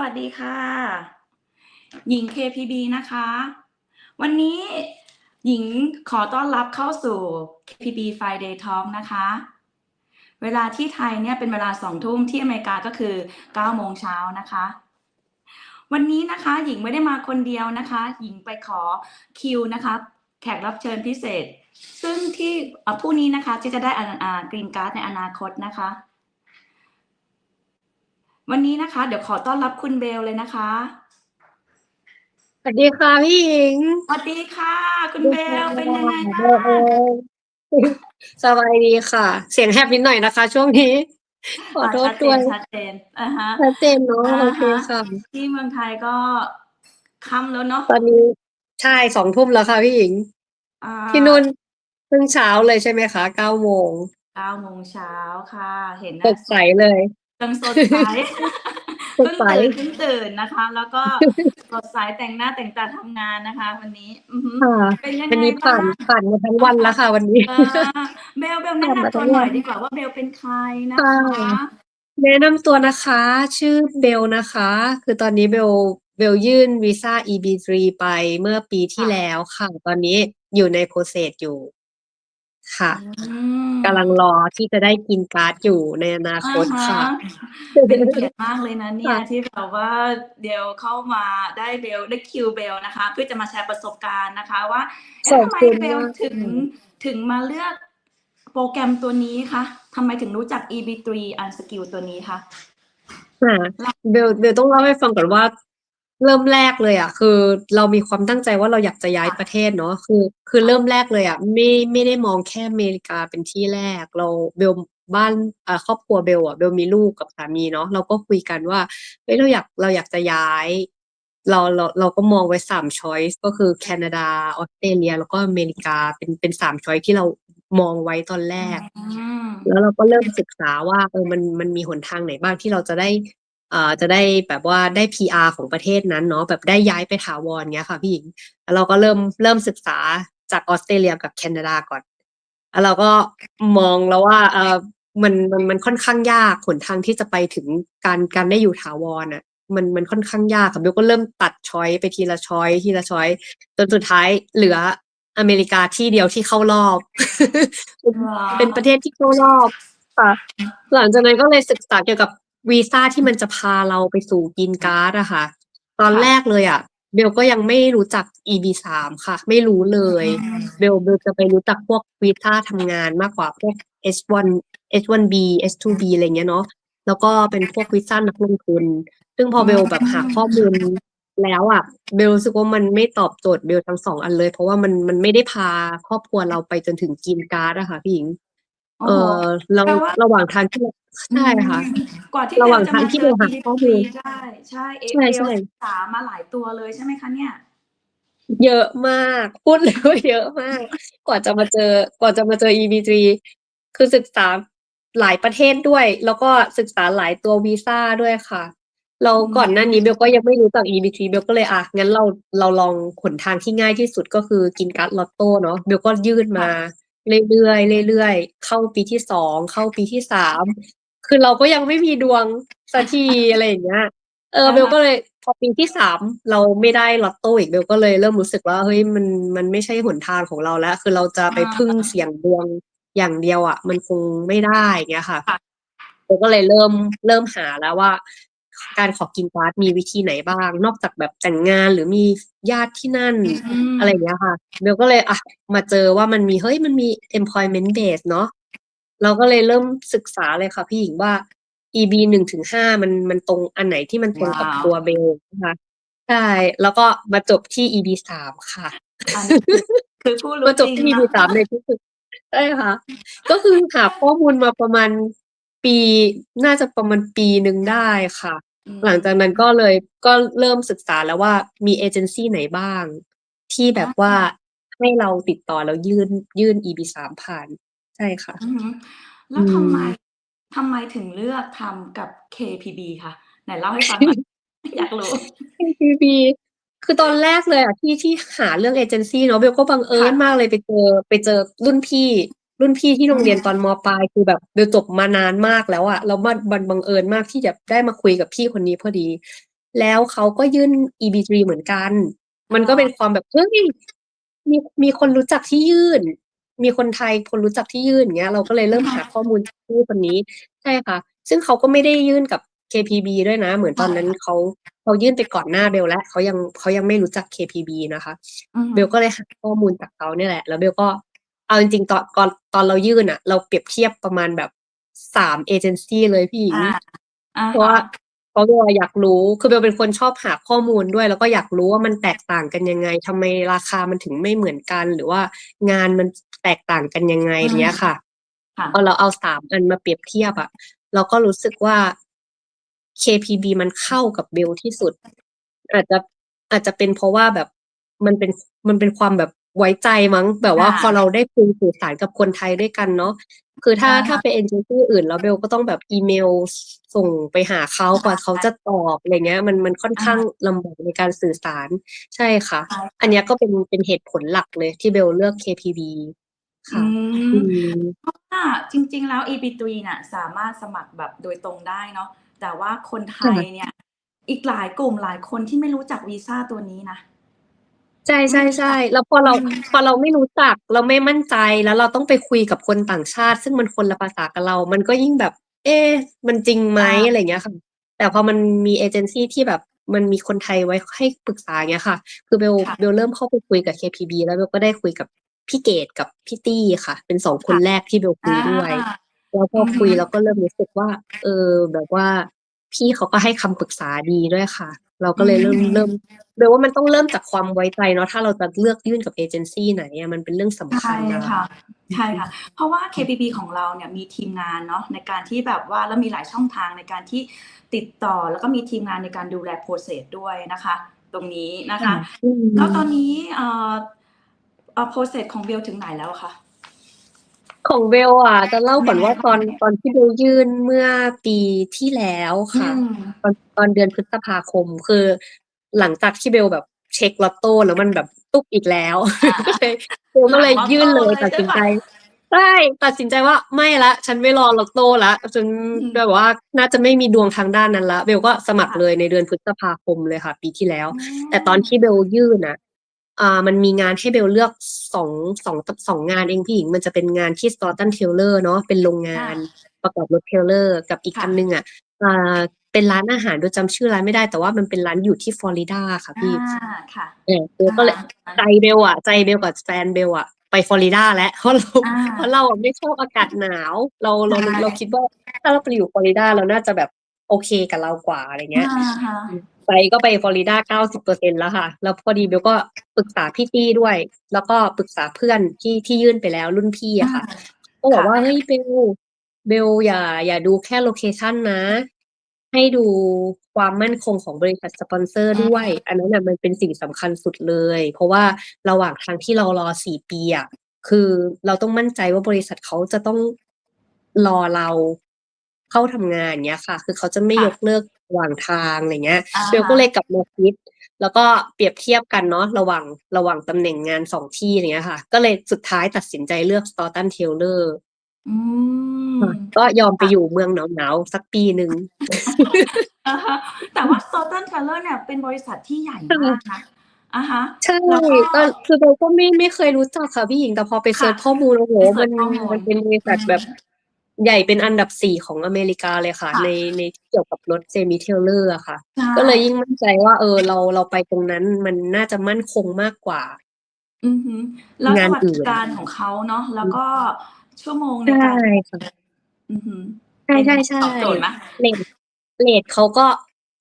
สวัสดีค่ะ หญิง KPB นะคะ วันนี้หญิงขอต้อนรับเข้าสู่ KPB Friday Talk นะคะ เวลาที่ไทยเนี่ยเป็นเวลาสองทุ่มที่อเมริกาก็คือ9โมงเช้านะคะ วันนี้นะคะหญิงไม่ได้มาคนเดียวนะคะ หญิงไปขอคิวนะคะ แขกรับเชิญพิเศษ ซึ่งที่ผู้นี้นะคะที่จะได้กรีนการ์ดในอนาคตนะคะ วันนี้นะคะ เดี๋ยวขอต้อนรับคุณเบลเลยนะคะสวัสดีค่ะพี่หญิงสวัสดีค่ะ คุณเบลเป็นยังไงเบบ้าลงสบายดีค่ะ เสียงแหบนิดหน่อยนะคะ ช่วงนี้ ขอโทษชัดเจด้วยนชัดเจนอ่าฮะชัดเจนเนาะอ่าฮะโอเคค่ะที่เมืองไทยก็ค่ำแล้วเนาะตอนนี้ใช่สองทุ่มแล้วค่ะพี่หญิงอ่าที่นู่นเพิ่งเช้าเลยใช่ไหมคะเก้าโมงเก้าโมงเช้าค่ะ เห็นสนะดใสเลย ยังสดใสสดเพิ่งใสตื่นเพิ่งตื่นนะคะ แล้วก็สดใสแต่งหน้าแต่งตาทำงานนะคะ วันนี้อือหือค่ะเป็นยังวันไงนี้ผ่าบ้านงผ่านมาทั้งวันแล้วค่ะ วันนี้อ่าเบลเบลแนะนำตัวหน่อยดีกว่าว่าเบลเป็นใครนะคะค่ะแนะนำตัวนะคะ ชื่อเบลนะคะ คือตอนนี้เบลเบลยื่นวีซ่า EB3 ไปเมื่อปีที่แล้วค่ะ ตอนนี้อยู่ในโปรเซสอยู่ ค่ะอืมกำลังรอที่จะได้กินการ์ดอยู่ในอนาคตอ่าค่ะฮะเป็นเกียรติมากเลยนะเนี่ยค่ะที่แบบว่าเดลเข้ามาได้เบลได้คิวเบลนะคะ เพื่อจะมาแชร์ประสบการณ์นะคะ ว่าขอบเอ๊ะทำไมคุณเบลมากถึงถึงมาเลือกโปรแกรมตัวนี้คะทำไมถึงรู้จัก EB3 Unskill ตัวนี้คะค่ะเบลเบลต้องเล่าให้ฟังก่อนว่า เริ่มแรกเลยอะ คือเรามีความตั้งใจว่าเราอยากจะย้ายประเทศเนาะคือ คือเริ่มแรกเลยอะไม่ไม่ได้มองแค่อเมริกาเป็นที่แรก เราเบลบ้านอ่าครอบครัวเบลอะเบลมีลูกกับสามีเนาะเราก็คุยกันว่าเฮ้ยเราอยากเราอยากจะย้าย เราเราเราก็มองไว้สามช้อยส์ก็คือแคนาดาออสเตรเลีย แล้วก็อเมริกาเป็นเป็นสามช้อยที่เรามองไว้ตอนแรกอืมแล้วเราก็เริ่มศึกษาว่าเออมันมันมีหนทางไหนบ้างที่เราจะได้ เอ่อจะได้แบบว่าได้ PR ของประเทศนั้นเนาะแบบได้ย้ายไปถาวรเงี้ยค่ะพี่หญิงแล้วเราก็เริ่มเริ่มศึกษาจากออสเตรเลียกับแคนาดาก่อนแล้วเราก็มองแล้วว่าเออมันมันมันค่อนข้างยากหนทางที่จะไปถึงการการได้อยู่ถาวรอะมันมันค่อนข้างยากค่ะเบลก็เริ่มตัดช้อยไปทีละช้อยทีละช้อยจนสุดท้ายเหลืออเมริกาที่เดียวที่เข้ารอบว้าวเป็นประเทศที่เข้ารอบค่ะหลังจากนั้นก็เลยศึกษาเกี่ยวกับ วีซ่าที่มันจะพาเราไปสู่กินการ์ดอะค่ะ ตอนแรกเลยอะเบลก็ยังไม่รู้จัก EB สามค่ะ ไม่รู้เลยอืมเบลเบลจะไปรู้จักพวกวีซ่าทำงานมากกว่าพวก H1 H1B H2B อะไรเงี้ยเนาะแล้วก็เป็นพวกวีซ่านักลงทุน ซึ่งพอเบลแบบหาข้อมูลแล้วอะเบลรู้สึกว่ามันไม่ตอบโจทย์เบลทั้งสองอันเลย เพราะว่ามันมันไม่ได้พาครอบครัวเราไปจนถึงกินการ์ดอะค่ะพี่หญิง โอ้เอโหอเราแปลว่า ระหว่างทางที่เราใช่ค่ะ กว่าที่ระหว่างเบลจะทางมาที่เจอเราหา EB3 ข้อมูลใช่ ใช่เอใช่เบลใช่ ศึกษามาหลายตัวเลยใช่ไหมคะเนี่ย เยอะมาก พูดเลยว่าเยอะมาก กว่าจะมาเจอ กว่าจะมาเจอ EB3 คือศึกษาหลายประเทศด้วย แล้วก็ศึกษาหลายตัววีซ่าด้วยค่ะ เราอืมก่อนหน้านี้เบลก็ยังไม่รู้จัก EB3 เบลก็เลยอะงั้นเราเราลองหนทางที่ง่ายที่สุดก็คือกินการ์ดลอตโต้เนาะเบลก็ยื่นมา เรื่อยๆเรื่อยๆเข้าปีที่สองเข้าปีที่สามคือเราก็ยังไม่มีดวงสักทีอะไรอย่างเงี้ยเอออ่าฮะเบลก็เลยพอปีที่สามเราไม่ได้ลอตโต้อีกเบลก็เลยเริ่มรู้สึกว่าเฮ้ยมันมันไม่ใช่หนทางของเราแล้ว คือเราจะไปพึ่งเสียงดวงอย่างเดียวอะ มันคงไม่ได้เงี้ยค่ะค่ะเบลก็เลยเริ่มเริ่มหาแล้วว่า การขอกินการ์ดมีวิธีไหนบ้าง นอกจากแบบแต่งงานหรือมีญาติที่นั่นมอะไรอย่างเงี้ยค่ะเบลก็เลยอะมาเจอว่ามันมีเฮ้ยมันมี employment base เนาะเราก็เลยเริ่มศึกษาเลยค่ะพี่หญิงว่า EB หนึ่งถึงห้ามันมันตรงอันไหนที่มันตรงกับว้าวตัวเบลนะคะใช่แล้วก็มาจบที่ EB สามค่ะอันนี้คือคือผู้รู้มาจบจริงที่ EB นะสามในที่สุดใช่ค่ะ ก็คือหาข้อมูลมาประมาณปีน่าจะประมาณปีหนึ่งได้ค่ะอืม หลังจากนั้นก็เลยก็เริ่มศึกษาแล้วว่ามีเอเจนซี่ไหนบ้าง ที่แบบว่าให้เราติดต่อแล้วยื่นยื่น EB สามผ่าน ใช่ค่ะ อือหือแล้วทำไมอืมทำไมถึงเลือกทำกับ KPB คะไหนเล่าให้ฟังหน่อย อยากรู้ KPB คือตอนแรกเลยอะที่ที่หาเรื่องเอเจนซี่เนาะเบลก็บังเอิญค่ะมากเลยไปเจอไปเจอรุ่นพี่ รุ่นพี่ที่โรงเรียนตอนมปลายคือแบบเบลจบมานานมากแล้วอะแล้วมันบันบังเอิญมากที่จะได้มาคุยกับพี่คนนี้พอดี แล้วเขาก็ยื่น EB3 เหมือนกัน มันก็เป็นความแบบเฮ้ยมีมีคนรู้จักที่ยื่น มีคนไทยคนรู้จักที่ยื่นอย่างเงี้ย เราก็เลยเริ่มหาข้อมูลจากพี่คนนี้ใช่ค่ะ ซึ่งเขาก็ไม่ได้ยื่นกับ KPB ด้วยนะ เหมือนตอนนั้นเขาเขายื่นไปก่อนหน้าเบลแล้วเขายังเขายังไม่รู้จัก KPB นะคะอืมเบลก็เลยหาข้อมูลจากเขาเนี่ยแหละ แล้วเบลก็ เอาจริงๆตอนก่อนตอนเรายื่นอะเราเปรียบเทียบประมาณแบบสามเอเจนซี่เลยพี่หญิงอ่าอ่าเพราะว่าเพราะเบลอยากรู้คือเบลเป็นคนชอบหาข้อมูลด้วย แล้วก็อยากรู้ว่ามันแตกต่างกันยังไงทำไมราคามันถึงไม่เหมือนกัน หรือว่างานมันแตกต่างกันยังไงอย่างเนี้ยค่ะค่ะพอเราเอาสามอันมาเปรียบเทียบอะเราก็รู้สึกว่า KPB มันเข้ากับเบลที่สุด อาจจะอาจจะเป็นเพราะว่าแบบมันเป็นมันเป็นความแบบ ไว้ใจมั้งแบบว่าอ่าพอเราได้คุยสื่อสารกับคนไทยด้วยกันเนาะคือถ้าอ่าถ้าเป็นเอเจนซี่อื่น แล้วเบลก็ต้องแบบอีเมลส่งไปหาเขากว่าเขาจะตอบอะไรเงี้ย มันมันค่อนข้างลำบากในการสื่อสารใช่ค่ะใช่อันเนี้ยก็เป็นเป็นเหตุผลหลักเลยที่เบลเลือก KPB ค่ะอือืมมเพราะว่าจริง ๆ แล้ว EP3 น่ะ สามารถสมัครแบบโดยตรงได้เนาะแต่ว่าคนไทยเนี่ย อีกหลายกลุ่มหลายคนที่ไม่รู้จักวีซ่าตัวนี้นะ ใช่ใช่ใช่แล้วพอเราพอเราไม่รู้จักเราไม่มั่นใจแล้วเราต้องไปคุยกับคนต่างชาติ ซึ่งมันคนละภาษากับเรา มันก็ยิ่งแบบ เอ๊ะมันจริงไหมอ่าอะไรเงี้ยค่ะ แต่พอมันมีเอเจนซี่ที่แบบมันมีคนไทยไว้ให้ปรึกษาเงี้ยค่ะ คือเบลค่ะเบลเริ่มเข้าไปคุยกับ KPB แล้วเบลก็ได้คุยกับพี่เกดกับพี่ตี้ค่ะ เป็นสองคนค่ะแรกที่เบลคุยด้วยอ่าแล้วพอออฮึคุยแล้วก็เริ่มรู้สึกว่า เออ แบบว่าพี่เขาก็ให้คำปรึกษาดีด้วยค่ะ เราก็เลยเริ่มอืมเริ่มเบลว่ามันต้องเริ่มจากความไว้ใจเนาะถ้าเราจะเลือกยื่นกับเอเจนซี่ไหนอะมันเป็นเรื่องสำคัใช่ญนะค่ะใช่ค่ะ เพราะว่า KPP ของเราเนี่ยมีทีมงานเนาะในการที่แบบว่าแล้วมีหลายช่องทางในการที่ติดต่อแล้วก็มีทีมงานในการดูแลโปรเซสด้วยนะคะ ตรงนี้นะคะอืมแล้วตอนนี้เอ่อเอ่อโปรเซสของเบลถึงไหนแล้วคะ ของเบลอะ จะเล่าก่อนว่ายังไงตอนตอนที่เบลยื่นเมื่อปีที่แล้วค่ะอืมตอนตอนเดือนพฤษภาคมคือ หลังจากที่เบลแบบเช็คลอตโต้แล้วมันแบบตุ๊กอีกแล้วอ่าก็เลยเบลก็เลยยื่นเลยหลังลอตโต้เลยตัดสินใจใช่ปะใช่ตัดสินใจว่าไม่ละ ฉันไม่รอลอตโต้ละจนอืมแบบว่าน่าจะไม่มีดวงทางด้านนั้นละเบลก็สมัครค่ะเลยในเดือนพฤษภาคมเลยค่ะ ปีที่แล้วอืมแต่ตอนที่เบลยื่นอะ อ่ามันมีงานให้เบลเลือกสองสองสองงานเองพี่หญิง มันจะเป็นงานที่สตอ r ตันเทเลอร์เนาะเป็นโรงงานประกอบรถเทรลเลอร์ กับอีกค่ะอันนึงอะอ่าเป็นร้านอาหารโดยจำชื่อร้านไม่ได้แต่ว่ามันเป็นร้านอยู่ที่ฟลอริดาค่ะพี่อ่าค่ะเออเบลก็เลยอ่าใจเบลอะ ใจเบลกับแฟนเบลอะไปฟลอริดาแล้วเพราะเราอ่าเพราะเราอะไม่ชอบอากาศหนาว เราเราใช่เราคิดว่าถ้าเราไปอยู่ฟลอริดาเราน่าจะแบบโอเคกับเรากว่าอะไรเงี้ยอ่าฮะ ไปก็ไปฟลอริดาเก้าสิบเปอร์เซ็นแล้วค่ะ แล้วพอดีเบลก็ปรึกษาพี่ตี้ด้วย แล้วก็ปรึกษาเพื่อนที่ที่ยื่นไปแล้วรุ่นพี่อะค่ะ ก็บอกว่าค่ะเฮ้ยเบลเบลอย่า อย่าดูแค่โลเคชันนะ ให้ดูความมั่นคงของบริษัทสปอนเซอร์ด้วย อันนั้นน่ะมันเป็นสิ่งสำคัญสุดเลย เพราะว่าระหว่างทางที่เรารอสี่ปีอะคือเราต้องมั่นใจว่าบริษัทเขาจะต้องรอเรา เข้าทำงานเนี้ยค่ะ คือเขาจะไม่ค่ะยกเลิกระหว่างทางอะไรเงี้ยอ่าเบลก็เลยกลับมาคิด แล้วก็เปรียบเทียบกันเนาะระหว่างระหว่างตำแหน่งงานสองที่อย่างเงี้ยค่ะ ก็เลยสุดท้ายตัดสินใจเลือกสตอ r ตันเทเลอร์อืมก็ยอมไปอยู่เมืองหนาวๆสักปีหนึ่งอ่าฮะแต่ว่า s o t a n t e l l e r เนี่ยเป็นบริษัทที่ใหญ่มากนะอ่าฮะใช่แล้วก็ก็คือเราก็ไม่ไม่เคยรู้จักค่ะพี่หญิงแต่พอไปเซิร์ชค่ะข้อมูลโอ้โหไปเสิมัร์นชข้อมูลมันเป็นบริษัทอืมแบบ ใหญ่เป็นอันดับสี่ของอเมริกาเลยค่ะค่ะในในเกี่ยวกับรถเซมิเทเลอร์อะค่ะใช่ก็เลยยิ่งมั่นใจว่า เออเราเราไปตรงนั้นมันน่าจะมั่นคงมากกว่า อือฮึแล้วสงานวัสอื่ดินการของเขาเนาะแล้วก็ชั่วโมงในใช่การค่ะอือฮึใช่ใช่ใช่ตอบโจทย์ไหมเลทเลทเขาก็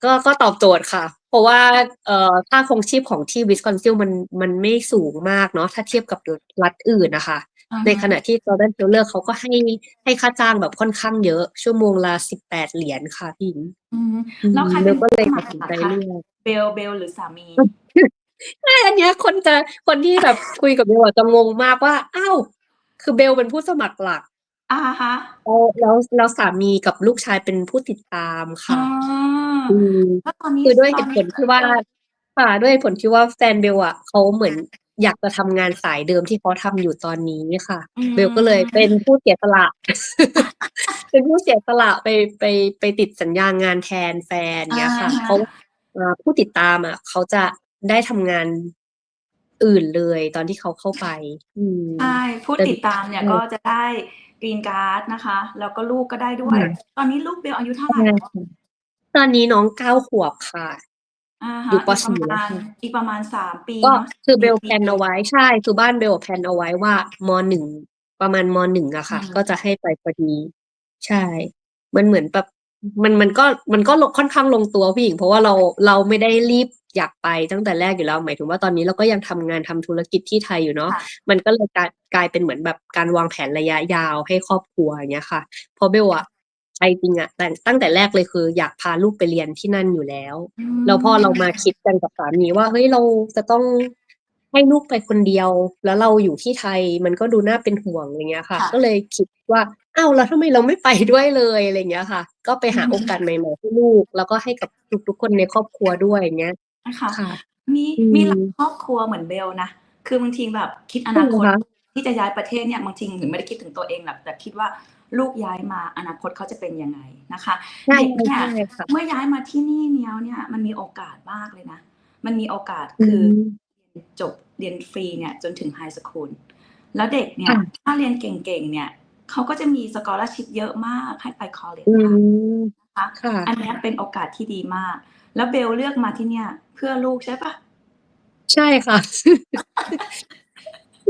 ก็ก็ตอบโจทย์ค่ะ เพราะว่าเอ่อค่าครองชีพของที่วิสคอนซิลมันมันไม่สูงมากเนาะถ้าเทียบกับรัฐอื่นนะคะอ่าฮะ ในขณะที่ s o เ t นเทเลอร์เขาก็ให้ให้ค่าจ้างแบบค่อนข้างเยอะ ชั่วโมงละสิบแปดเหรียญค่ะพี่หญิงอืมอืมแล้วใครเบเป็นลก็เลยสตัมัดครสินอะใจคะเลือกเบลเบลหรือสามีใช่อันเนี้ยคนจะคนที่แบบคุยกับเบลอะจะงงมากว่าอ้าวคือเบลเป็นผู้สมัครหลักอ่าฮะแล้วแล้วแล้วสามีกับลูกชายเป็นผู้ติดตามอ่าค่ะอืมแล้วตอนนี้คือด้วยเหตอนตุผนี้ลที่ว่าค่ะด้วยเหตุผลที่ว่าแฟนเบลอะเขาเหมือน อยากจะทำงานสายเดิมที่เขาทำอยู่ตอนนี้ค่ะอืมเบลก็เลยเป็นผู้เสียสละ เป็นผู้เสียสละไปไปไปติดสัญญางานแทนแฟนเนี้ยค่ะอ่าฮะเพราะอ่าผู้ติดตามอะเขาจะได้ทำงานอื่นเลยตอนที่เขาเข้าไปอืมใช่ผู้แต่ติดตามเนี่ยอืมก็จะได้กรีนการ์ดนะคะ แล้วก็ลูกก็ได้ด้วยอืมตอนนี้ลูกเบลอายุเท่าไหร่ใช่แล้วค่ะตอนนี้น้องเก้าขวบค่ะ อ่าฮะอยู่ปอีกสี่ประแล้วมาณค่ะ อีกประมาณสามปีก็เนาะ คือเบลสี่แพลนเอาไว้ ใช่ คือบ้านเบลแพลนเอาไว้ว่ามหนึ่งประมาณมหนึ่งอะค่ะอืมก็จะให้ไปพอดี ใช่ มันเหมือนแบบ มัน มันก็ มันก็ลง ค่อนข้างลงตัวผู้หญิง เพราะว่าเรา เราไม่ได้รีบอยากไปตั้งแต่แรกอยู่แล้ว หมายถึงว่า ตอนนี้เราก็ยังทำงาน ทำธุรกิจที่ไทยอยู่เนาะ ค่ะ มันก็เลยกลาย กลายเป็นเหมือนแบบการวางแผนระยะยาวให้ครอบครัว อย่างเงี้ยค่ะ เพราะเบลอะ ใจจริงอะแต่ตั้งแต่แรกเลยคือ อยากพาลูกไปเรียนที่นั่นอยู่แล้วอืมแล้วพอเรามาคิดกันกับสามีว่าเฮ้ยเราจะต้องให้ลูกไปคนเดียว แล้วเราอยู่ที่ไทยมันก็ดูน่าเป็นห่วงอะไรเงี้ยค่ะค่ะก็เลยคิดว่าอ้าวแล้วทำไมเราไม่ไปด้วยเลยอะไรเงี้ยค่ะ ก็ไปหาอืมโอกาสใหม่ๆให้ลูก แล้วก็ให้กับทุกๆคนในครอบครัวด้วยอย่างเงี้ยนะคะค่ะมีอืมมีหลายครอบครัวเหมือนเบลนะคือบางทีแบบคิดอนาคตใช่ไหมคะที่จะย้ายประเทศเนี่ยบางทีถึงไม่ได้คิดถึงตัวเองหรอกแต่คิดว่า ลูกย้ายมาอนาคตเขาจะเป็นยังไงนะคะใช่เด็กใช่เนี่ยใช่ค่ะเมื่อย้ายมาที่นี่เนี้ยเนี่ยมันมีโอกาสมากเลยนะ มันมีโอกาสอืคือมจบเรียนฟรีเนี่ยจนถึงไฮสคูลแล้วเด็กเนี่ยค่ะถ้าเรียนเก่งๆเนี่ยเขาก็จะมีสกอ r ชิพเยอะมากให้ไปคอลเลจอืได้มนะคะค่ะอันเนี้ยเป็นโอกาสที่ดีมาก แล้วเบลเลือกมาที่เนี่ย เพื่อลูกใช่ปะใช่ค่ะ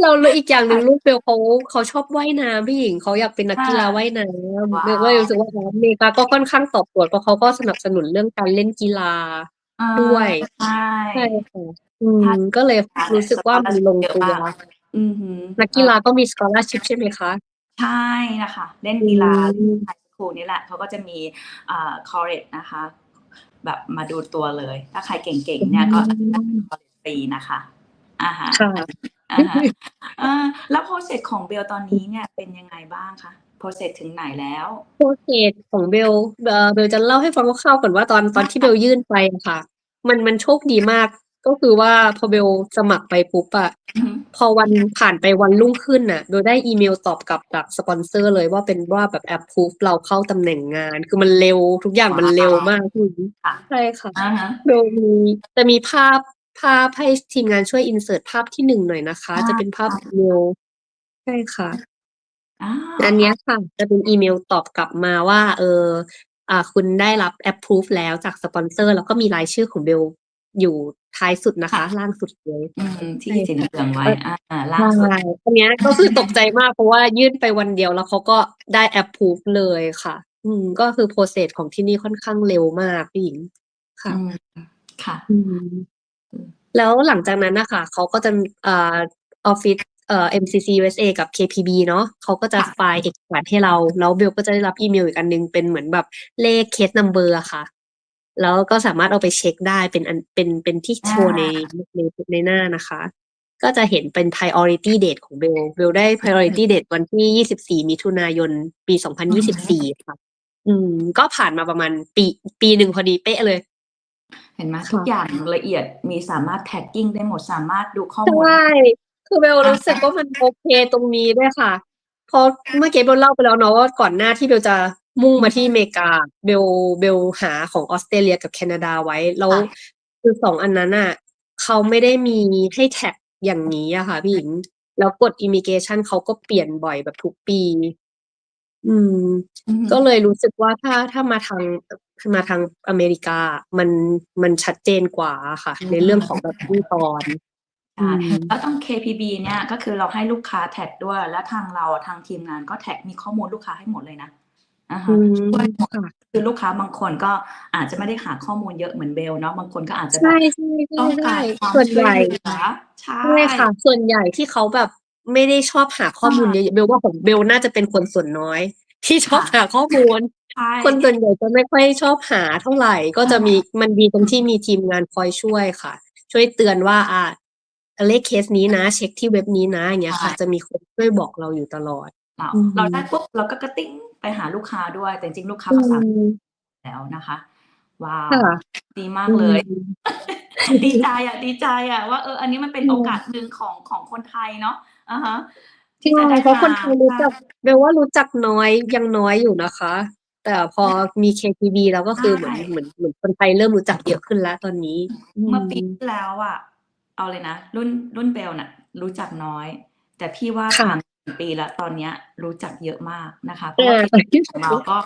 เราเลยอีกอย่างหนึ่งลูกเบลเขาเขาชอบว่ายน้ำพี่หญิงเขาอยากเป็นนักกีฬาว่ายน้ำว้าวเบลก็เลยรู้สึกว่าอเมริกาก็ค่อนข้างตอบโจทย์เพราะเขาก็สนับสนุนเรื่องการเล่นกีฬาอ่าด้วยใช่ใช่ค่ะอืมถ้าก็เลยรู้สึกว่ามันลงเยอะตัวมากอือหือนักกีฬาก็มีสกอ r ชิพใช่ไหมคะใช่นะคะ เล่นกีฬาอืมไฮสคูลนี่แหละเขาก็จะมีอ่าคอร์เรนะคะ แบบมาดูตัวเลย ถ้าใครเก่งๆเนี่ยก็ได้คอร์เรฟรีนะคะ อ่าฮะค่ะ อ่าฮะอ่าแล้วโปรเซสของเบลตอนนี้เนี่ยเป็นยังไงบ้างคะโปรเซสถึงไหนแล้ว โปรเซสของเบลเอ่อเบลจะเล่าให้ฟังคร่าวๆก่อนว่าตอนตอนที่เบลยื่นไปอะค่ะ มันมันโชคดีมาก ก็คือว่าพอเบลสมัครไปปุ๊บอะอือหือพอวันผ่านไปวันรุ่งขึ้นน่ะเบลได้อีเมลตอบกลับจากสปอนเซอร์เลยว่าเป็นว่าแบบแอปพูฟเราเข้าตำแหน่งงาน คือมันเร็วทุกอย่างมันเร็วมากพี่ค่ะ ใช่ค่ะ อ่าฮะ เบลมีจะมีภาพ ภาพให้ทีมงานช่วยอินเสิร์ตภาพที่หนึ่งหน่อยนะคะอ่าจะเป็นภาพอีเมลใช่ค่ะอ่าอันเนี้ยค่ะ จะเป็นอีเมลตอบกลับมาว่า เอออ่า คุณได้รับ approve แล้วจากสปอนเซอร์ แล้วก็มีรายชื่อของเบลอยู่ท้ายสุดนะคะ ล่างสุดเลยอืมที่ใช่สีเหลืองไว้เอออ่าล่าสุดใช่อันเนี้ยก็คือตกใจมากเพราะว่ายื่นไปวันเดียวแล้วเขาก็ได้ approve เลยค่ะ อืม ก็คือ process ของที่นี่ค่อนข้างเร็วมากพี่หญิงค่ะอืมค่ะอืม แล้วหลังจากนั้นนะคะเขาก็จะเอ่อออฟฟิศเอ่อ MCC USA กับ KPB เนาะเขาก็จะค่ะไฟล์เอกสารให้เรา แล้วเบลก็จะได้รับอีเมลอีกอันนึง เป็นเหมือนแบบเลขเคส number อะค่ะ แล้วก็สามารถเอาไปเช็คได้เป็นอันเป็นเป็นที่โชว์ในในในหน้านะคะ ก็จะเห็นเป็น priority date ของเบลเบลได้ priority date วันที่ 24 มิถุนายน ปี 2024 ค่ะ อืม ก็ผ่านมาประมาณปีปีหนึ่งพอดีเป๊ะเลย เห็นไหมค่ะทุกอย่างละเอียดมีสามารถแท็กกิ้งได้หมดสามารถดูข้อใชมูล่คือเบลรู้สึกว่ามันโอเคตรงนี้ด้วยค่ะ เพราะเมื่อกี้เบลเล่าไปแล้วเนาะว่าก่อนหน้าที่เบลจะมุ่งมาที่อเมริกา เบลเบลหาของออสเตรเลียกับแคนาดาไว้ แล้วค่ะคือสองอันนั้นอะเขาไม่ได้มีให้แท็กอย่างนี้อะค่ะพี่หญิง แล้วกฎอิมิเกชันเขาก็เปลี่ยนบ่อยแบบทุกปี อืมอืมก็เลยรู้สึกว่าถ้าถ้ามาทาง มาทางอเมริกา มันมันชัดเจนกว่าค่ะ ในเรื่องของแบบขั้นตอนใช่อืมแล้วต้อง KPB เนี่ยก็คือเราให้ลูกค้าแท็กด้วย แล้วทางเราทางทีมงานก็แท็กมีข้อมูลลูกค้าให้หมดเลยนะอ่าอืฮะมช่วยหมดค่ะคือลูกค้าบางคนก็อาจจะไม่ได้หาข้อมูลเยอะเหมือนเบลเนาะบางคนก็อาจจะแบใช่บใช่ใช่ต้องกาใช่รความส่วนช่ใหวยญ่เหลือใช่ใช่ค่ะ ส่วนใหญ่ที่เขาแบบไม่ได้ชอบหาข้อมูลเยอะๆเบลว่าของเบลน่าจะเป็นคนส่วนน้อย ที่ชอบหาข้อมูล ใช่ คนส่วนใหญ่จะไม่ค่อยชอบหาเท่าไหร่ ก็จะอ่ามีมีมันดีตรงที่มีทีมงานคอยช่วยค่ะ ช่วยเตือนว่าอ่าเลขเคสนี้นะ เช็คที่เว็บนี้นะอย่างเงี้ยค่ะ จะมีคนช่วยบอกเราอยู่ตลอด เราอืมเราได้ปุ๊บเราก็กระติ้งไปหาลูกค้าด้วย แต่จริงๆลูกค้าอืภาษามแล้วนะคะ ว้าวค่ะดีมากเลยอืมดีใจอะ ดีใจอะว่าเอออันนี้มันเป็นอืมโอกาสหนึ่งของของคนไทยเนาะอ่าฮะใช่เพราะคนไทยรู้จักใช่เบลว่ารู้จักน้อยยังน้อยอยู่นะคะ แต่พอมี KTB แล้วก็คือเหมือนใช่ เหมือนเหมือนคนไทยเริ่มรู้จักเยอะขึ้นแล้วตอนนี้เมื่อปีที่แล้วอะ เอาเลยนะ รุ่นรุ่นเบลน่ะ รู้จักน้อย แต่พี่ว่าค่ะ ผ่านปีแล้วตอนเนี้ยรู้จักเยอะมากนะคะเพเอราะว่าอ KPB ของเราก็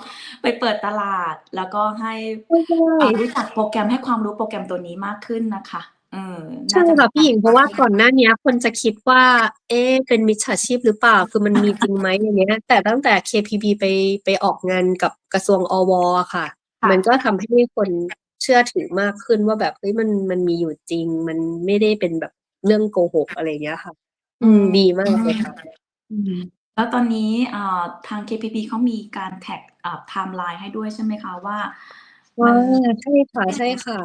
ไปเปิดตลาดแล้วก็ให้ ใช่เอ่อรู้จักโปรแกรมให้ความรู้โปรแกรมตัวนี้มากขึ้นนะคะ เออใช่น่าจะค่ะพี่หญิงเพราะว่าก่อนหน้าเนี้ยคนจะคิดว่า เอ๊ะเป็นมิจฉาชีพหรือเปล่า คือมันมีจริงไหมอย่างเงี้ย แต่ตั้งแต่ KPB ไปไปออกงานกับกระทรวงอวอะค่ะค่ะ มันก็ทำให้คนเชื่อถือมากขึ้นว่าแบบเฮ้ยมันมันมีอยู่จริง มันไม่ได้เป็นแบบเรื่องโกหกอะไรอย่างเงี้ยค่ะ อืมดีมากเลยค่ะอืมแล้วตอนนี้เอ่อทาง KPP เขามีการแท็กไทม์ไลน์ให้ด้วยใช่ไหมคะว่าอ่ามันใช่ค่ะใช่ค่ะ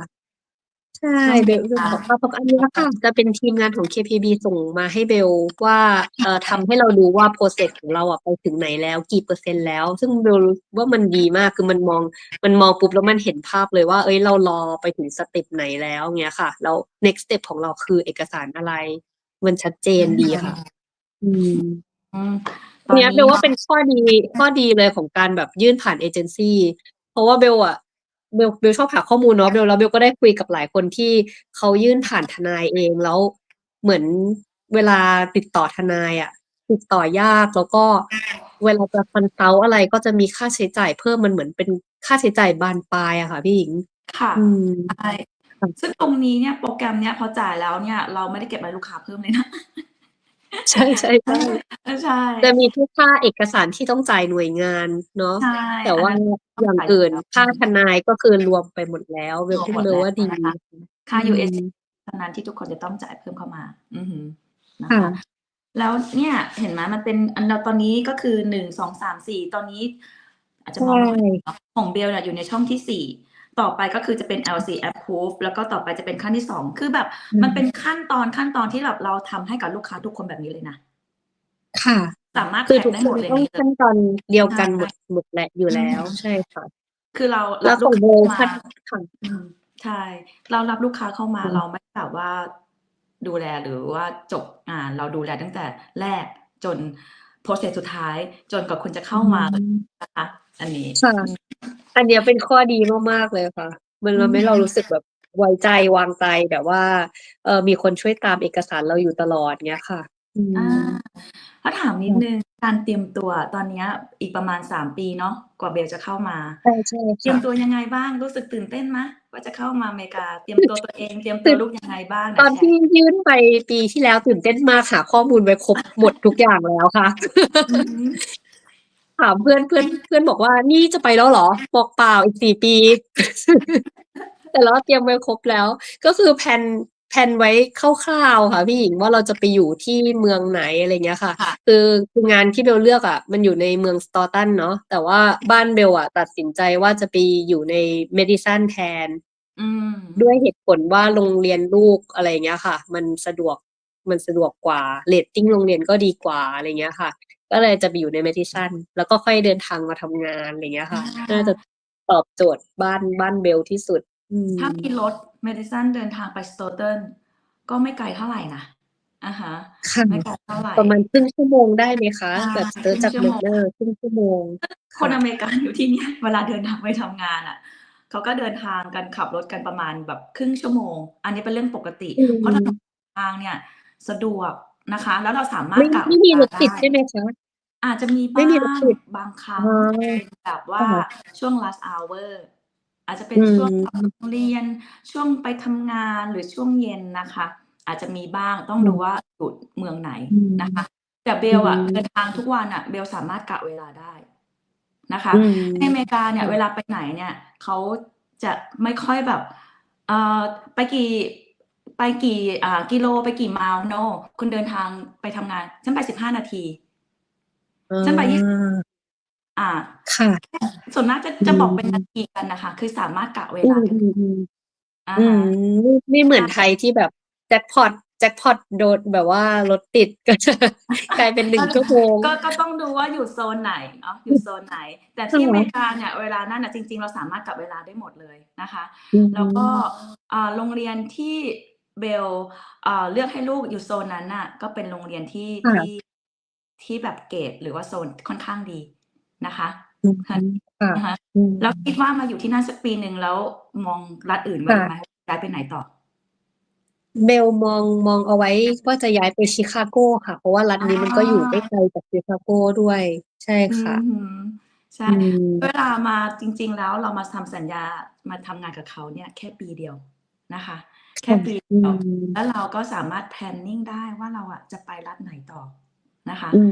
ใช่ช่วงเบเวลเบลลาขอความอันนี้ละค่ะ จะเป็นทีมงานของ KPB ส่งมาให้เบลว่าเอ่อทำให้เราดูว่า process ของเราอะไปถึงไหนแล้ว กี่เปอร์เซ็นต์แล้ว ซึ่งเบลรู้ว่ามันดีมากคือมันมองมันมองปุ๊บแล้วมันเห็นภาพเลยว่า เอ้ยเรารอไปถึงสเต็ปไหนแล้วเงี้ยค่ะ แล้ว next step ของเราคือเอกสารอะไร มันชัดเจนดีค่ะ อืมอืมตอนเนี้ยนี้เบลว่าเป็นข้อดีข้อดีเลยของการแบบยื่นผ่านเอเจนซี่เพราะว่าเบลอะ เบลเบลชอบหาข้อมูลเนาะเบลแล้วเบลก็ได้คุยกับหลายคนที่เขายื่นผ่านทนายเองแล้วเหมือนเวลาติดต่อทนายอะติดต่อยากแล้วก็เวลาจะคอนซัลท์อะไรก็จะมีค่าใช้จ่ายเพิ่มมันเหมือนเป็นค่าใช้จ่ายบานปลายอะค่ะพี่หญิง ค่ะอืมใช่ซึ่งตรงนี้เนี่ยโปรแกรมเนี้ยพอจ่ายแล้วเนี่ย เราไม่ได้เก็บรายลูกค้าเพิ่มเลยนะ ใช่ใช่ใช่ใช่จะมีที่ค่าเอกสารที่ต้องจ่ายหน่วยงานเนาะใช่แต่ว่าอันนั้นอย่างอื่นค่าทนายก็คือรวมไปหมดแล้วเบลรวมคิดหมดเลยแล้วว่าดีนะคะค่าอื US มเท่านั้นที่ทุกคนจะต้องจ่ายเพิ่มเข้ามา อือหือนะค่ะคะแล้วเนี่ยเห็นไหมมันเป็นอันดับตอนนี้ก็คือหนึ่งสองสามสี่ตอนนี้ อาจจะมองไม่ค่อยเห็นเนอะของเบลเนี่ยอยู่ในช่องที่สี่ ต่อไปก็คือจะเป็น LC approve แล้วก็ต่อไปจะเป็นขั้นที่สองคือแบบอืมมันเป็นขั้นตอนขั้นตอนที่แบบเราทำให้กับลูกค้าทุกคนแบบนี้เลยนะ ค่ะ สามารถคือแท็กทุกได้คหมนดเลยต้องในนี้เลยขั้นตอนเดียวกันหมดใช่หมดแหละอยู่แล้ว ใช่ค่ะ คือเราแล้รัวบขลูอกงค้าโบเข้ามาขั้นค่ะอืมใช่ เรารับลูกค้าเข้ามาอืมเราไม่แบบว่าดูแลหรือว่าจบงานเราดูแลตั้งแต่แรกจนโปรเซสสุดท้ายจนกว่าคุณจะเข้ามาอืมนะคะอันนี้ค่ะ อันเนี้ยเป็นข้อดีมาก ๆ เลยค่ะ มันอืมทำให้เรารู้สึกแบบไว้ใจวางใจแบบว่า เออมีคนช่วยตามเอกสารเราอยู่ตลอด เงี้ยค่ะ อืมอ่าถ้าถามนิดนึงการเตรียมตัวตอนเนี้ยอีกประมาณสามปีเนาะ กว่าเบลจะเข้ามา ใช่ ใช่เตรียค่ะมตัวยังไงบ้าง รู้สึกตื่นเต้นไหม ว่าจะเข้ามาอเมริกา เตรียมตัวตัวเอง เตรียมตัวลูกยังไงบ้าง ไหตอนแชร์ที่ยื่นไปปีที่แล้วตื่นเต้นมาก หาข้อมูลไว้ครบหมดทุกอย่างแล้วค่ะ อืม ถามเพื่อนเพื่อนเพื่อนบอกว่านี่จะไปแล้วเหรอ บอกเปล่าอีกสี่ปี แต่เราเตรียมไว้ครบแล้ว ก็คือแผนแผนไว้คร่าวๆค่ะพี่หญิงว่าเราจะไปอยู่ที่เมืองไหนอะไรเงี้ยค่ะค่ะคือคืองานที่เบลเลือกอะ มันอยู่ในเมืองสตอตันเนาะแต่ว่าบ้านเบลอะ ตัดสินใจว่าจะไปอยู่ในเมดิสันแทนอืมด้วยเหตุผลว่าโรงเรียนลูกอะไรเงี้ยค่ะ มันสะดวกมันสะดวกกว่าเรตติ้งโรงเรียนก็ดีกว่าอะไรเงี้ยค่ะ ก็เลยจะไปอยู่ในเมดิสันแล้วก็ค่อยเดินทางมาทำงานอะไรเงี้ยค่ะอ่าน่าจะตอบโจทย์บ้านบ้านเบลที่สุดอืมถ้ามีรถเมดิสันเดินทางไปสโตเทนก็ไม่ไกลเท่าไหร่นะอ่าฮะค่ะไม่ไกลเท่าไหร่ประมาณครึ่งชั่วโมงได้ไหมคะอ่าแบบเจอจากครึ่เบงชั่วโมงเนอร์ครึ่งชั่วโมง คนอเมริกันอยู่ที่เนี่ยเวลาเดินทางไปทำงานอะเขาก็เดินทางกันขับรถกันประมาณแบบครึ่งชั่วโมง อันนี้เป็นเรื่องปกติอืมเพราะถนนทางเนี่ย สะดวก นะคะ แล้วเราสามารถไม่กะไม่มีรถติดเวลาใช่ไหมคะอาจจะมีไม่บ้างมีรถติดบางครั้งอ๋อเป็นแบบว่าค่ะช่วง last hour อาจจะเป็นอืมช่วงเรียนช่วงไปทำงานหรือช่วงเย็นนะคะ อาจจะมีบ้างต้องดูว่าอยู่เมืองไหนอืมนะคะ แต่เบลอะอืมเดินทางทุกวันอะเบลสามารถกะเวลาได้นะคะอืมในอเมริกาเนี่ยค่ะเวลาไปไหนเนี่ยเขาจะไม่ค่อยแบบเอ่อไปกี่ ไปกี่อ่ากิโลไปกี่ไมล์โนคุณเดินทางไปทำงาน ฉันไปสิบห้านาที ฉันไปยี่สิบอ่าอ่า ค่ะ ส่วนมากจะอืมจะบอกเป็นนาทีกันนะคะ คือสามารถกะเวอืลามกันอืมอืมอ่าอืมฮะไม่ไม่เหมือนไทยที่แบบแจ็คพอตแจ็คพอตโดนแบบว่ารถติดก็จะกลายเป็นหนึ่งชั่วโมงก็ก็ต้องดูว่าอยู่โซนไหนเนาะอยู่โซนไหน แต่ที่ค่ะอเมริกาเนี่ยเวลานั้นน่ะจริง ๆ เราสามารถกะเวลาได้หมดเลยนะคะอืมแล้วก็อ่าโรงเรียนที่ เบลอ่าเลือกให้ลูกอยู่โซนนั้นน่ะ ก็เป็นโรงเรียนที่ค่ะ ที่ที่แบบเกรดหรือว่าโซนค่อนข้างดีนะคะออืมค่ะค่ะนะคะอืมแล้วคิดว่ามาอยู่ที่นั่นสักปีหนึ่งแล้วมองรัฐอื่นไว้ค่ะ ไหมย้ายไปไหนต่อเบลมองมองเอาไว้ว่าจะย้ายไปชิคาโกค่ะ เพราะว่ารัฐนี้มันก็อยู่ไม่ไกลจากชิคาโกด้วย ใช่อืค่ะ มใช่ อืมเวลามาจริง ๆ แล้วเรามาทำสัญญามาทำงานกับเขาเนี่ย แค่ปีเดียวนะคะ แค่ปีอืเดียวมแล้วเราก็สามารถ planning ได้ว่าเราอะจะไปรัฐไหนต่อนะคะอื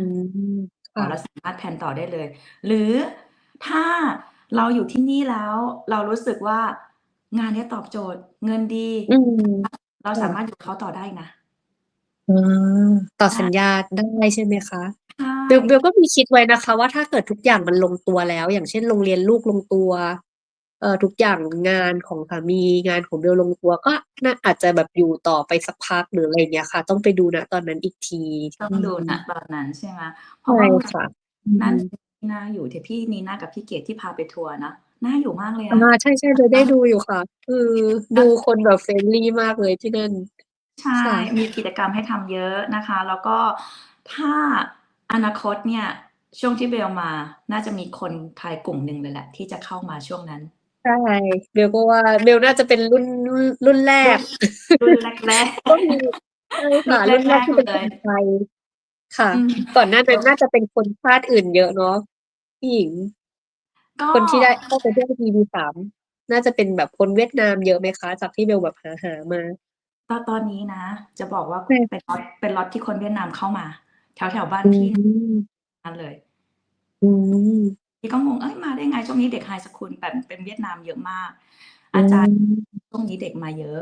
มอ๋อค่ะ เราสามารถแพลนต่อได้เลย หรือถ้าเราอยู่ที่นี่แล้ว เรารู้สึกว่างานเนี้ยตอบโจทย์ เงินดี อืมเราสามารถอยู่กับเขาต่อได้นะอ่าต่อใช่สัญญาได้ใช่ไหมคะใช่เบลเบลก็มีคิดไว้นะคะ ว่าถ้าเกิดทุกอย่างมันลงตัวแล้ว อย่างเช่นโรงเรียนลูกลงตัวเอ่อทุกอย่างงานของสามีงานของเบลลงตัวก็น่าอาจจะแบบอยู่ต่อไปสักพักหรืออะไรอย่างเงี้ยค่ะ ต้องไปดูนะตอนนั้นอีกที ต้องดูนะตอนนั้นใช่ไหมเพใช่ราะว่าค่ะอืนั่นมน่าอยู่ที่พี่นีน่ากับพี่เกดที่พาไปทัวร์นะน่าอยู่มากเลยอ่านะใช่ใช่เบลได้ดูอยู่ค่ะ คือดูคนแบบเฟรนลี่มากเลยที่นั่นใช่ค่ะมีกิจกรรมให้ทำเยอะนะคะ แล้วก็ถ้าอนาคตเนี่ย ช่วงที่เบลมา น่าจะมีคนไทยกลุ่มหนึ่งเลยแหละ ที่จะเข้ามาช่วงนั้น ใช่ เบลก็ว่าเบลน่าจะเป็นรุ่นรุ่นรุ่นแรก รุ่นแรกๆ ก็มีใช่ค่ะรุ่รุ่นนแรแรกกๆที่เป็นเลคยนไทยค่ะ อืม ก่อนหน้านั้นน่าจะเป็นคนชาติอื่นเยอะเนาะพี่หญิง ก็ คนที่ได้เข้าไปเที่ยว PV สามน่าจะเป็นแบบคนเวียดนามเยอะไหมคะ จากที่เบลแบบหาหามา ตอนตอนนี้นะ จะบอกว่าใช่ เป็นล็อตเป็นล็อตที่คนเวียดนามเข้ามา แถวแถวๆบ้านอืพี่มนั่นเลย อืม พี่ก็งงเอ้ยมาได้ไงช่วงนี้เด็กไฮสคูลแบบเป็นเวียดนามเยอะมากอือาจารย์มช่วงนี้เด็กมาเยอะ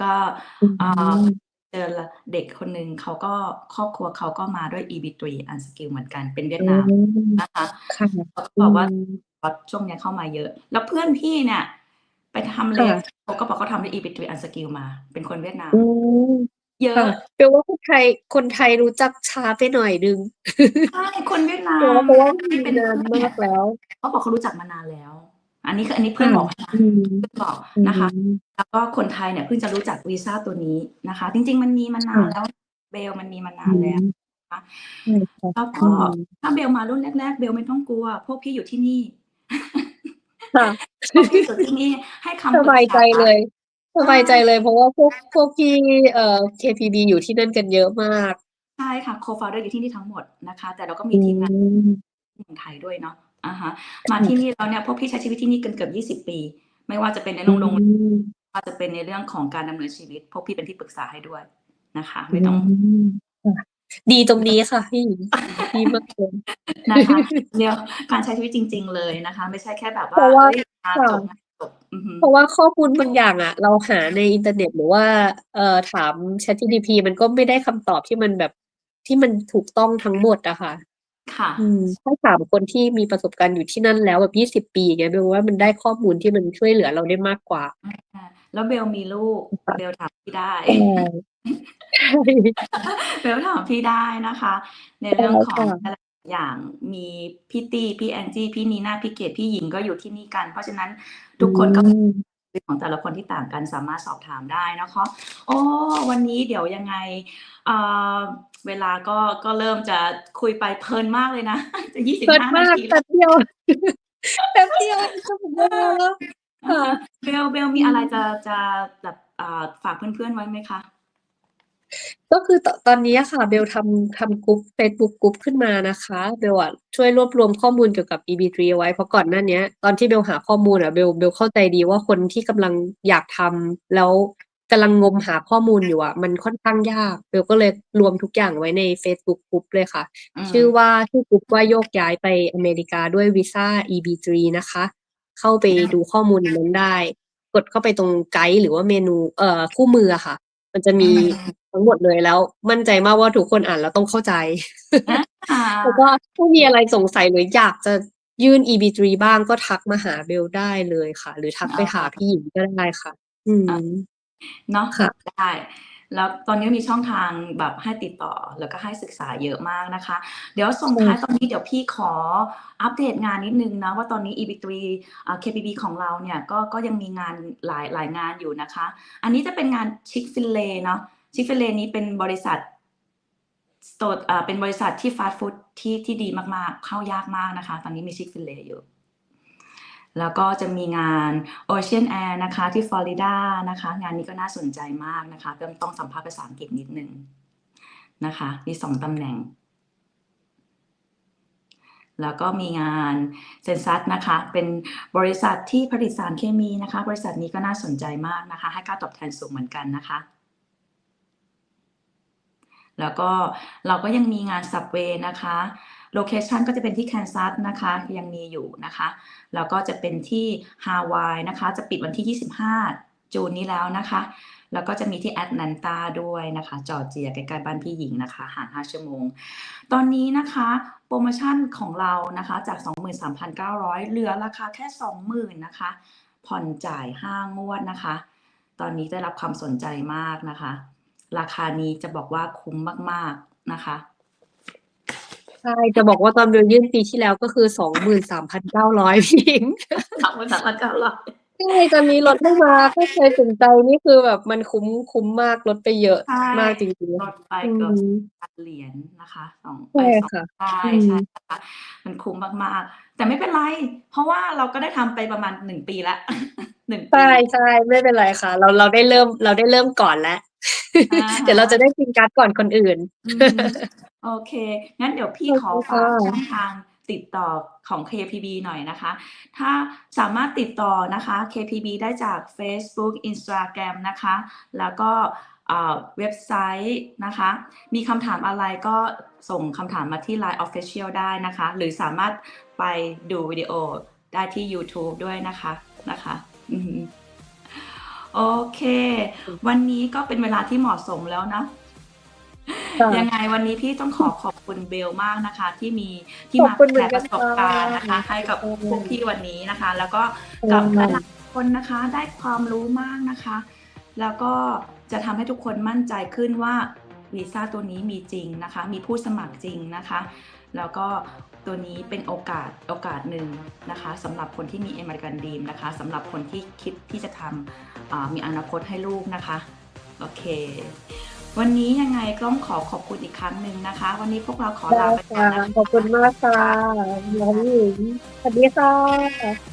ก็อืเอ่อมเจอเด็กคนหนึ่งเขาก็ครอบครัวเขาก็มาด้วย EB3 อันสกิลเหมือนกันเป็นเวียดอืนามมนะคะค่ะเขาก็อืบอกว่ามล็อตช่วงเนี้ยเข้ามาเยอะ แล้วเพื่อนพี่เนี่ย ไปทำค่ะเล็บเขาก็บอกเขาทำด้วย EB3 อันสกิลมา เป็นคนเวียดนามอืม เยอะค่ะเบลว่าคนไทยคนไทยรู้จักช้าไปหน่อยนึงใช่คนเวียดนาเบลมว่าเพราะว่ามันที่มีเป็นนานเพื่อนมาเนี่กยแล้วเขาบอกเขารู้จักมานานแล้ว อันนี้คืออันนี้เพื่อค่ะนบอกนะอืมเพื่อนบอกอืนะคะมแล้วก็คนไทยเนี่ยเพิ่งจะรู้จักวีซ่าตัวนี้นะคะ จริง ๆ มันมีมานาค่ะนแล้วเบลมันมีมาอืนานแล้วมนะคะใช่ค่ะแล้วอืก็มถ้าเบลมารุ่นแรก ๆ เบลไม่ต้องกลัว พวกพี่อยู่ที่นี่ค่ะพวกพี่อยู่ที่นี่ให้สคำปรึกบายใจษาเลย สใช่บายใจเลยเพราะว่าพวกพวกพี่เอ่อ KPB อยู่ที่นั่นกันเยอะมาก ใช่ค่ะ Co-founder อยู่ที่นี่ทั้งหมดนะคะ แต่เราก็มีอืทีมงานมเมืองไทยด้วยเนาะอะฮะมาค่ะที่นี่แล้วเนี่ยพวกพี่ใช้ชีวิตที่นี่กันเกือบ20ปี ไม่ว่าจะเป็นในอืโรงมว่าจะเป็นในเรื่องของการดำเนินชีวิต พวกพี่เป็นที่ปรึกษาให้ด้วยนะคะอืไม่ต้องมค่ะดีตรงนี้ค่ะพี่หญิงดีมากเลยนะคะเรียกการใช้ชีวิตจริง ๆ เลยนะคะ ไม่ใช่แค่แบบเพว่าราะว่าเอ้ยมาค่ะจบงานจบ อือฮึ เพราะว่าข้อมูลบางอย่างอะ เราหาในอินเทอร์เน็ต หรือว่า เอ่อ ถาม ChatGPT มันก็ไม่ได้คำตอบที่มันแบบ ที่มันถูกต้องทั้งหมดอะค่ะ ค่ะ อืม ถ้าถามคนที่มีประสบการณ์อยู่ที่นั่นแล้วแบบยี่สิบปี อย่างเงี้ย เบลว่ามันได้ข้อมูลที่มันช่วยเหลือเราได้มากกว่าอ่าแล้วเบลมีลูก ค่ะ เบลถามพี่ได้ใช่ใช่ เบลถามพี่ได้นะคะ ในใช่เรื่องแล้วของค่ะอะไรอย่าง มีพี่ตี้ พี่แองจี้ พี่นีน่า พี่เกด พี่หญิงก็อยู่ที่นี่กัน เพราะฉะนั้นอื ทุกคนก็มของแต่ละคนที่ต่างกันสามารถสอบถามได้นะคะโอ้วันนี้เดี๋ยวยังไงเอ่อเวลาก็ก็เริ่มจะคุยไปเพลินมากเลยนะ จะยี่สิบเปิดห้ามานาทีแล้กแป๊วบเดียวแป๊บเดียวก็หมดเวลาแล้วค่ะเบลเบลมีอะไรจะจะแบบอ่าฝากเพื่อนๆไว้ไหมคะ ก็คือตตอนนี้อะค่ะเบลทำทำกลุ่ม Facebook กลุ่มขึ้นมานะคะเบลอะช่วยรวบรวมข้อมูลเกี่ยวกับ EB3 เอาไว้เพราะก่อนหน้าเนี้ยตอนที่เบลหาข้อมูลอะเบลเบลเข้าใจดีว่าคนที่กำลังอยากทำแล้วกำลังงมหาข้อมูลอยู่อะมันค่อนข้างยากเบลก็เลยรวมทุกอย่างไว้ใน Facebook กลุ่มเลยค่ะอืมชื่อว่าชื่อกลุ่มว่าโยกย้ายไปอเมริกาด้วยวีซ่า EB3 นะคะ เข้าไปดูข้อมูลในนั้นได้ กดเข้าไปตรงไกด์หรือว่าเมนูเอ่อคู่มืออะค่ะ มันจะมีอืมทั้งหมดเลยแล้ว มั่นใจมากว่าทุกคนอ่านแล้วต้องเข้าใจอ่าแล้วก็ถ้ามีอะไรสงสัยหรืออยากจะยื่น EB3 บ้างก็ทักมาหาเบลได้เลยค่ะ หรือทักไปหาพี่หญิงก็ได้ค่ะ อืมเนาะค่ะได้ แล้วตอนนี้มีช่องทางแบบให้ติดต่อแล้วก็ให้ศึกษาเยอะมากนะคะ เดี๋ยวส่งท้ายตอนนี้เดี๋ยวพี่ขออัปเดตงานนิดนึงนะว่าตอนนี้ EB3 อ่า KPB ของเราเนี่ยก็ก็ยังมีงานหลายหลายงานอยู่นะคะ อันนี้จะเป็นงานชิคฟิลเล่เนาะชิคฟิลเล่นี้เป็นบริษัทตอ่าเป็นบริษัทที่ฟาสต์ฟู้ดที่ที่ดีมากๆ เข้ายากมากนะคะ ตอนนี้มีชิคฟิลเลอยู่ แล้วก็จะมีงาน Ocean Air นะคะที่ฟลอริดานะคะ งานนี้ก็น่าสนใจมากนะคะเริ่มต้องสัมภาษณ์ภาษาอังกฤษนิดนึงนะคะมีสองตำแหน่ง แล้วก็มีงานเซนซัสนะคะ เป็นบริษัทที่ผลิตสารเคมีนะคะ บริษัทนี้ก็น่าสนใจมากนะคะ ให้ค่าตอบแทนสูงเหมือนกันนะคะแล้วก็เราก็ยังมีงานสับเวนะคะ โลเคชันก็จะเป็นที่แคนซัสนะคะยังมีอยู่นะคะแล้วก็จะเป็นที่ฮาวายนะคะจะปิดวันที่ 25 จูนนี้แล้วนะคะ แล้วก็จะมีที่แอตแลนตาด้วยนะคะจอร์เจียใกล้ๆบ้านพี่หญิงนะคะห่าง5ชั่วโมง ตอนนี้นะคะโปรโมชั่นของเรานะคะจาก 23,900 เหลือราคาแค่ 20,000นะคะ ผ่อนจ่าย 5 งวดนะคะ ตอนนี้ได้รับความสนใจมากนะคะ ราคานี้จะบอกว่าคุ้มมากๆนะคะ ใช่จะบอกว่าตอนเบลยื่นปีที่แล้วก็คือสองหมื่นสามพันเก้าร้อยพี่หญิงสามพันสามพันเก้าร้อยใช่ตอนนี้ลดไม่มาถ้าใครสนใจนี่คือแบบมันคุ้มคุ้มมากลดไปเยอะใช่มากจริงๆลค่ะดไปอืเกือบมพันเหรียญนะคะสองใช่ไปสองค่ะใช่อืมใช่นะคะมันคุ้มมากๆ แต่ไม่เป็นไร เพราะว่าเราก็ได้ทำไปประมาณหนึ่งปีละหนึ่งปีใช่ใช่ไม่เป็นไรค่ะ เราเราได้เริ่มเราได้เริ่มก่อนแล้วอ่าฮะเดี๋ยวเราจะได้กินการ์ดก่อนคนอื่นอืม โอเค งั้นเดี๋ยวพี่โอขเคอฝากค่ะช่องทางติดต่อของ KPB หน่อยนะคะ ถ้าสามารถติดต่อนะคะ KPB ได้จาก Facebook Instagram นะคะ แล้วก็เอ่อเว็บไซต์นะคะ มีคำถามอะไรก็ส่งคำถามมาที่ Line Official ได้นะคะ หรือสามารถไปดูวิดีโอได้ที่ YouTube ด้วยนะคะนะคะอืมโอเค วันนี้ก็เป็นเวลาที่เหมาะสมแล้วนะค่ะ ยังไงวันนี้พี่ต้องขอขอบคุณเบลมากนะคะ ที่มีที่ขอบมาคุณเหมืแชอนร์กัปนระสบการณ์นะคะค่ะให้กับอืมพวกพี่วันนี้นะคะ แล้วก็กับหลายๆคนนะคะได้ความรู้มากนะคะ แล้วก็จะทำให้ทุกคนมั่นใจขึ้นว่าวีซ่าตัวนี้มีจริงนะคะ มีผู้สมัครจริงนะคะ แล้วก็ตัวนี้เป็นโอกาสโอกาสหนึ่งนะคะสำหรับคนที่มี American Dream นะคะสำหรับคนที่คิดที่จะทำอ่ามีอนาคตให้ลูกนะคะ โอเค วันนี้ยังไงต้องขอขอบคุณอีกครั้งหนึ่งนะคะ วันนี้พวกเราขอได้ลาไปก่อค่ะนนะคะขอบคุณมากค่ะพี่หญิงสวัสดีค่ะ